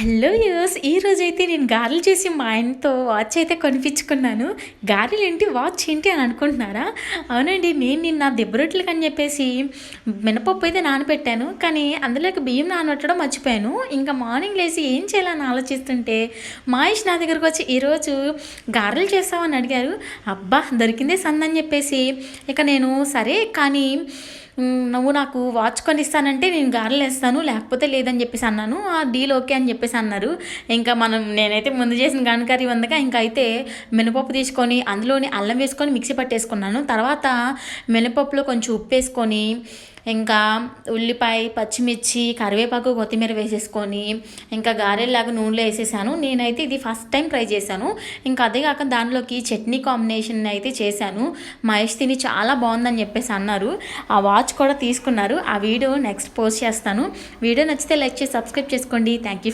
Hello use ఈరోజు అయితే నేను గారెలు చేసి మా ఆయనతో వాచ్ అయితే కొనిపించుకున్నాను. గారెలు ఏంటి? వాచ్ ఏంటి అని అనుకుంటున్నారా? అవునండి నేను నిన్న దెబ్బరొట్లకి అని చెప్పేసి మినపప్పు అయితే నానబెట్టాను. కానీ అందులోకి బియ్యం నానబెట్టడం మర్చిపోయాను. ఇంకా మార్నింగ్ లేచి ఏం చేయాలని ఆలోచిస్తుంటే మహేష్ నా దగ్గరకు వచ్చి ఈరోజు గారెలు చేస్తామని అడిగారు. అబ్బా దొరికిందే సందని చెప్పేసి ఇక నేను సరే కానీ నువ్వు నాకు వాచ్ కొనిస్తానంటే నేను గారెలు వేస్తాను లేకపోతే లేదని చెప్పేసి అన్నాను. ఆ డీల్ ఓకే అని చెప్పేసి అన్నారు. ఇంకా మనం నేనైతే ముందు చేసిన గాను కర్రీ వందక ఇంకా అయితే మినపప్పు తీసుకొని అందులోని అల్లం వేసుకొని మిక్సీ పట్టేసుకున్నాను. తర్వాత మినపప్పులో కొంచెం ఉప్పు వేసుకొని ఇంకా ఉల్లిపాయ పచ్చిమిర్చి కరివేపాకు కొత్తిమీర వేసేసుకొని ఇంకా గారెల్లాగా నూనెలో వేసేసాను. నేనైతే ఇది ఫస్ట్ టైం ట్రై చేశాను. ఇంకా అదే కాక దానిలోకి చట్నీ కాంబినేషన్ అయితే చేశాను. మహేష్ తిని చాలా బాగుందని చెప్పేసి అన్నారు. ఆ వాచ్ కూడా తీసుకున్నారు. ఆ వీడియో నెక్స్ట్ పోస్ట్ చేస్తాను. వీడియో నచ్చితే లైక్ చేసి సబ్స్క్రైబ్ చేసుకోండి. Thank you